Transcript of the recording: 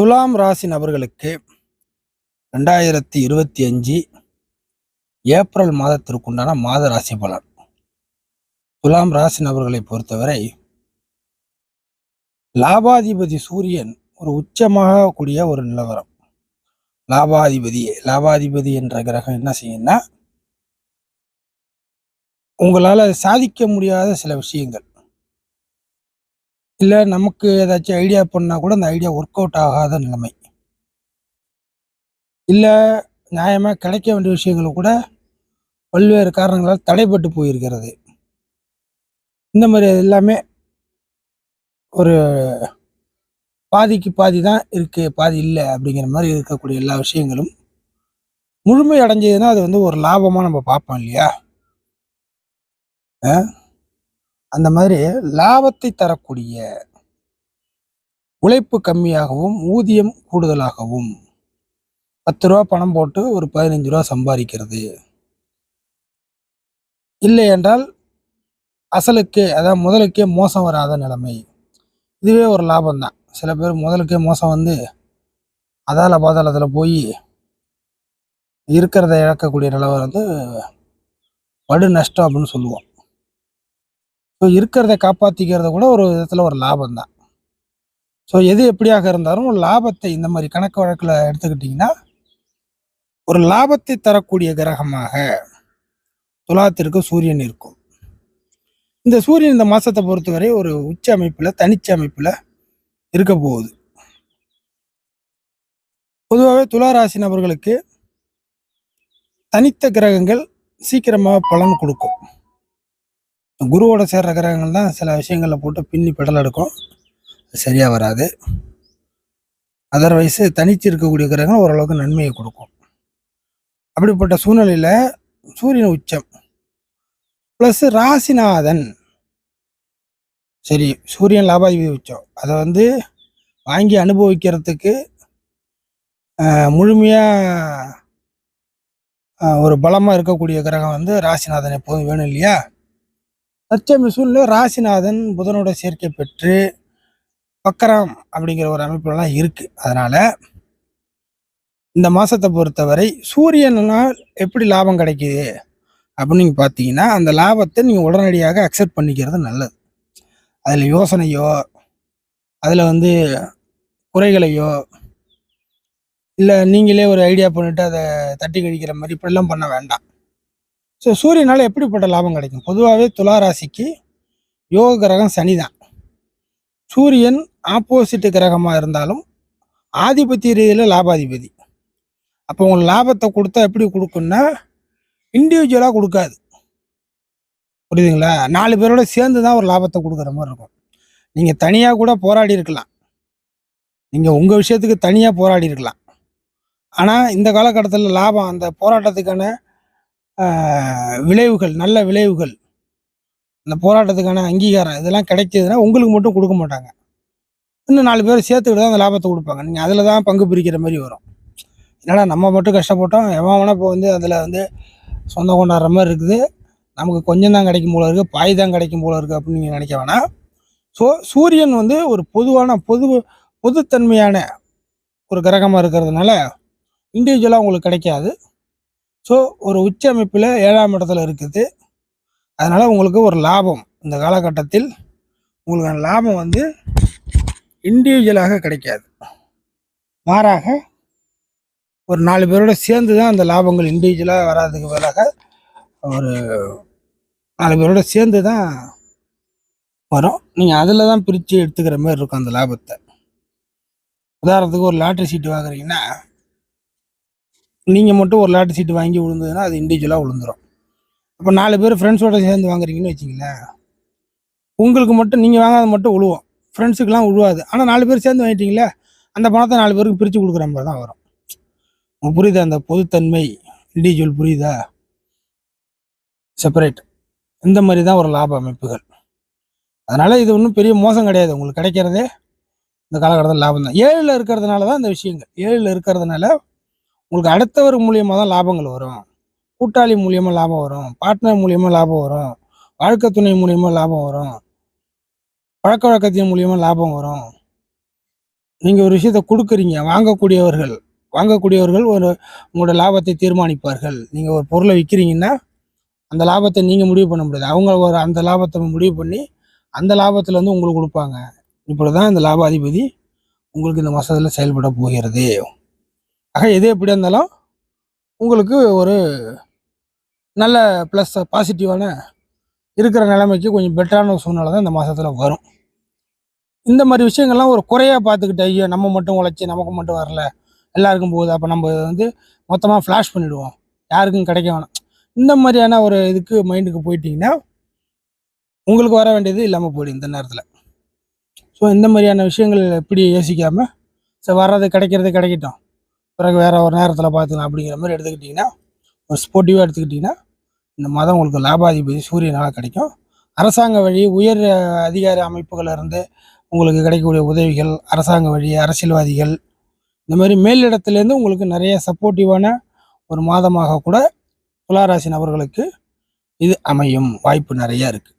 துலாம் ராசி நபர்களுக்கு ரெண்டாயிரத்தி இருபத்தி அஞ்சு ஏப்ரல் மாதத்திற்குண்டான மாத ராசி பலன். துலாம் ராசி நபர்களை பொறுத்தவரை லாபாதிபதி சூரியன் ஒரு உச்சமாக கூடிய ஒரு நிலவரம். லாபாதிபதி லாபாதிபதி என்ற கிரகம் என்ன செய்யும்னா உங்களால் சாதிக்க முடியாத சில விஷயங்கள். இல்லை நமக்கு ஏதாச்சும் ஐடியா பண்ணால் கூட அந்த ஐடியா ஒர்க் அவுட் ஆகாத நிலைமை. இல்லை நியாயமாக கிடைக்க வேண்டிய விஷயங்கள் கூட பல்வேறு காரணங்களால் தடைப்பட்டு போயிருக்கிறது. இந்த மாதிரி எல்லாமே ஒரு பாதிக்கு பாதி தான் இருக்குது பாதி இல்லை அப்படிங்கிற மாதிரி இருக்கக்கூடிய எல்லா விஷயங்களும் முழுமை அடைஞ்சதுன்னா அது வந்து ஒரு லாபமாக நம்ம பார்ப்போம் இல்லையா? ஆ? அந்த மாதிரி லாபத்தை தரக்கூடிய உழைப்பு கம்மியாகவும் ஊதியம் கூடுதலாகவும் பத்து ரூபா பணம் போட்டு ஒரு பதினஞ்சு ரூபா சம்பாதிக்கிறது. இல்லை என்றால் அசலுக்கே அதாவது முதலுக்கே மோசம் வராத நிலைமை. இதுவே ஒரு லாபம் தான். சில பேர் முதலுக்கே மோசம் வந்து அதால பாதாளத்தில் போய் இருக்கிறத இழக்கக்கூடிய நிலவரம் வந்து படு நஷ்டம் அப்படின்னு சொல்லுவோம். ஸோ இருக்கிறத காப்பாற்றிக்கிறத கூட ஒரு விதத்தில் ஒரு லாபம் தான் ஸோ எது எப்படியாக இருந்தாலும் ஒரு லாபத்தை இந்த மாதிரி கணக்கு வழக்கில் எடுத்துக்கிட்டிங்கன்னா ஒரு லாபத்தை தரக்கூடிய கிரகமாக துலாத்திற்கு சூரியன் இருக்கும். இந்த சூரியன் இந்த மாதத்தை பொறுத்தவரை ஒரு உச்ச அமைப்பில் தனிச்ச அமைப்பில் இருக்க போகுது. பொதுவாகவே துளாராசி நபர்களுக்கு தனித்த கிரகங்கள் சீக்கிரமாக பலன் கொடுக்கும். குருவோட சேர்ற கிரகங்கள் தான் சில விஷயங்களில் போட்டு பின்னி பெடல் எடுக்கும். சரியாக வராது. அதர்வைஸ் தனிச்சு இருக்கக்கூடிய கிரகங்கள் ஓரளவுக்கு நன்மையை கொடுக்கும். அப்படிப்பட்ட சூழ்நிலையில் சூரியன் உச்சம். ப்ளஸ் ராசிநாதன். சரி சூரியன் லாபாதிபதி உச்சம். அதை வந்து வாங்கி அனுபவிக்கிறதுக்கு முழுமையாக ஒரு பலமாக இருக்கக்கூடிய கிரகம் வந்து ராசிநாதன் எப்போதும் வேணும் இல்லையா? தற்சமய சூழ்நிலை ராசிநாதன் புதனோட சேர்க்கை பெற்று வக்கரம் அப்படிங்கிற ஒரு அமைப்புலாம் இருக்குது அதனால் இந்த மாதத்தை பொறுத்தவரை சூரியனால் எப்படி லாபம் கிடைக்குது அப்படின்னு நீங்கள் பார்த்தீங்கன்னா அந்த லாபத்தை நீங்கள் உடனடியாக அக்செப்ட் பண்ணிக்கிறது நல்லது. அதில் யோசனையோ அதில் வந்து குறைகளையோ இல்லை நீங்களே ஒரு ஐடியா பண்ணிவிட்டு அதை தட்டி கழிக்கிற மாதிரி இப்படிலாம் பண்ண வேண்டாம். ஸோ சூரியனால் எப்படிப்பட்ட லாபம் கிடைக்கும்? பொதுவாகவே துளாராசிக்கு யோக கிரகம் சனி தான். சூரியன் ஆப்போசிட் கிரகமாக இருந்தாலும் ஆதிபத்திய ரீதியில் லாபாதிபதி. அப்போ உங்களுக்கு லாபத்தை கொடுத்தா எப்படி கொடுக்குன்னா இண்டிவிஜுவலாக கொடுக்காது. புரியுதுங்களா? நாலு பேரோட சேர்ந்து தான் ஒரு லாபத்தை கொடுக்குற மாதிரி இருக்கும். நீங்கள் தனியாக கூட போராடி இருக்கலாம். நீங்கள் உங்கள் விஷயத்துக்கு தனியாக போராடி இருக்கலாம். ஆனால் இந்த காலகட்டத்தில் லாபம் அந்த போராட்டத்துக்கான விளைவுகள் நல்ல விளைவுகள். அந்த போராட்டத்துக்கான அங்கீகாரம் இதெல்லாம் கிடைச்சதுன்னா உங்களுக்கு மட்டும் கொடுக்க மாட்டாங்க. இன்னும் நாலு பேர் சேர்த்துக்கிட்டு தான் அந்த லாபத்தை கொடுப்பாங்க. நீங்கள் அதில் தான் பங்கு பிரிக்கிற மாதிரி வரும். என்னடா நம்ம மட்டும் கஷ்டப்பட்டோம். எவன் வேணா இப்போ வந்து அதில் வந்து சொந்தம் கொண்டாடுற மாதிரி இருக்குது. நமக்கு கொஞ்சம் தான் கிடைக்கும் போல இருக்குது பாய் தான் கிடைக்கும் போல இருக்குது அப்படின்னு நீங்கள் நினைக்க வேணாம். ஸோ சூரியன் வந்து ஒரு பொதுவான பொது பொதுத்தன்மையான ஒரு கிரகமாக இருக்கிறதுனால இண்டிவிஜுவலாக உங்களுக்கு கிடைக்காது. ஸோ ஒரு உச்ச அமைப்பில் ஏழாம் இடத்துல இருக்குது. அதனால் உங்களுக்கு ஒரு லாபம். இந்த காலகட்டத்தில் உங்களுக்கான லாபம் வந்து இண்டிவிஜுவலாக கிடைக்காது. மாறாக ஒரு நாலு பேரோட சேர்ந்து தான் அந்த லாபங்கள் இண்டிவிஜுவலாக வராதுக்கு பதிலாக ஒரு நாலு பேரோட சேர்ந்து தான் வரும். நீங்கள் அதில் தான் பிரித்து எடுத்துக்கிற மாதிரி இருக்கும் அந்த லாபத்தை. உதாரணத்துக்கு ஒரு லாட்ரி சீட்டு வாங்குறீங்கன்னா நீங்கள் மட்டும் ஒரு லாட்டு சீட்டு வாங்கி விழுந்ததுன்னா அது இண்டிவிஜுவலாக விழுந்துரும். அப்போ நாலு பேர் ஃப்ரெண்ட்ஸோட சேர்ந்து வாங்குறீங்கன்னு வச்சிங்களேன் உங்களுக்கு மட்டும் நீங்கள் வாங்காத மட்டும் விழுவோம் ஃப்ரெண்ட்ஸுக்கெலாம் விழுவாது ஆனால் நாலு பேர் சேர்ந்து வாங்கிட்டீங்களே அந்த பணத்தை நாலு பேருக்கு பிரித்து கொடுக்குற மாதிரி தான் வரும். உங்களுக்கு புரியுதா? அந்த பொதுத்தன்மை இண்டிவிஜுவல் புரியுதா? செப்பரேட் இந்த மாதிரி தான் ஒரு லாப அமைப்புகள். அதனால் இது ஒன்றும் பெரிய மோசம் கிடையாது. உங்களுக்கு கிடைக்கிறதே இந்த காலகட்டத்தில் லாபம் தான். ஏழில் இருக்கிறதுனால தான் இந்த விஷயங்கள். ஏழில் இருக்கிறதுனால உங்களுக்கு அடுத்தவர் மூலியமாக தான் லாபங்கள் வரும். கூட்டாளி மூலியமாக லாபம் வரும். பார்ட்னர் மூலியமாக லாபம் வரும். வாழ்க்கை துணை மூலியமாக லாபம் வரும். பழக்க வழக்கத்தின் மூலியமாக லாபம் வரும். நீங்கள் ஒரு விஷயத்தை கொடுக்குறீங்க. வாங்கக்கூடியவர்கள் வாங்கக்கூடியவர்கள் ஒரு உங்களோட லாபத்தை தீர்மானிப்பார்கள். நீங்கள் ஒரு பொருளை விற்கிறீங்கன்னா அந்த லாபத்தை நீங்கள் முடிவு பண்ண முடியாது. அவங்க ஒரு அந்த லாபத்தை முடிவு பண்ணி அந்த லாபத்தில் வந்து உங்களுக்கு கொடுப்பாங்க. இப்படி தான் இந்த லாபாதிபதி உங்களுக்கு இந்த மாதத்தில் செயல்பட போகிறது. ஆக எது எப்படியா இருந்தாலும் உங்களுக்கு ஒரு நல்ல ப்ளஸ் பாசிட்டிவான இருக்கிற நிலைமைக்கு கொஞ்சம் பெட்டரான ஒரு சூழ்நிலை தான் இந்த மாதத்தில் வரும். இந்த மாதிரி விஷயங்கள்லாம் ஒரு குறையாக பார்த்துக்கிட்டு ஐயோ நம்ம மட்டும் உழைச்சி நமக்கு மட்டும் வரல எல்லாருக்கும் போகுது அப்போ நம்ம வந்து மொத்தமாக ஃப்ளாஷ் பண்ணிவிடுவோம் யாருக்கும் கிடைக்க வேணாம். இந்த மாதிரியான ஒரு இதுக்கு மைண்டுக்கு போயிட்டிங்கன்னா உங்களுக்கு வர வேண்டியது இல்லாமல் போயிடும் இந்த நேரத்தில். ஸோ இந்த மாதிரியான விஷயங்கள் எப்படி யோசிக்காமல் சரி வர்றது கிடைக்கிறது கிடைக்கட்டும். பிறகு வேறு ஒரு நேரத்தில் பார்த்துக்கலாம் அப்படிங்கிற மாதிரி எடுத்துக்கிட்டிங்கன்னா ஒரு ஸ்போர்ட்டிவாக எடுத்துக்கிட்டிங்கன்னா இந்த மாதம் உங்களுக்கு லாபாதிபதி சூரியனால் கிடைக்கும். அரசாங்க வழி உயர் அதிகார அமைப்புகளிலிருந்து உங்களுக்கு கிடைக்கக்கூடிய உதவிகள் அரசாங்க வழி அரசியல்வாதிகள் இந்த மாதிரி மேலிடத்துலேருந்து உங்களுக்கு நிறைய சப்போர்ட்டிவான ஒரு மாதமாக கூட துளாராசி நபர்களுக்கு இது அமையும். வாய்ப்பு நிறைய இருக்குது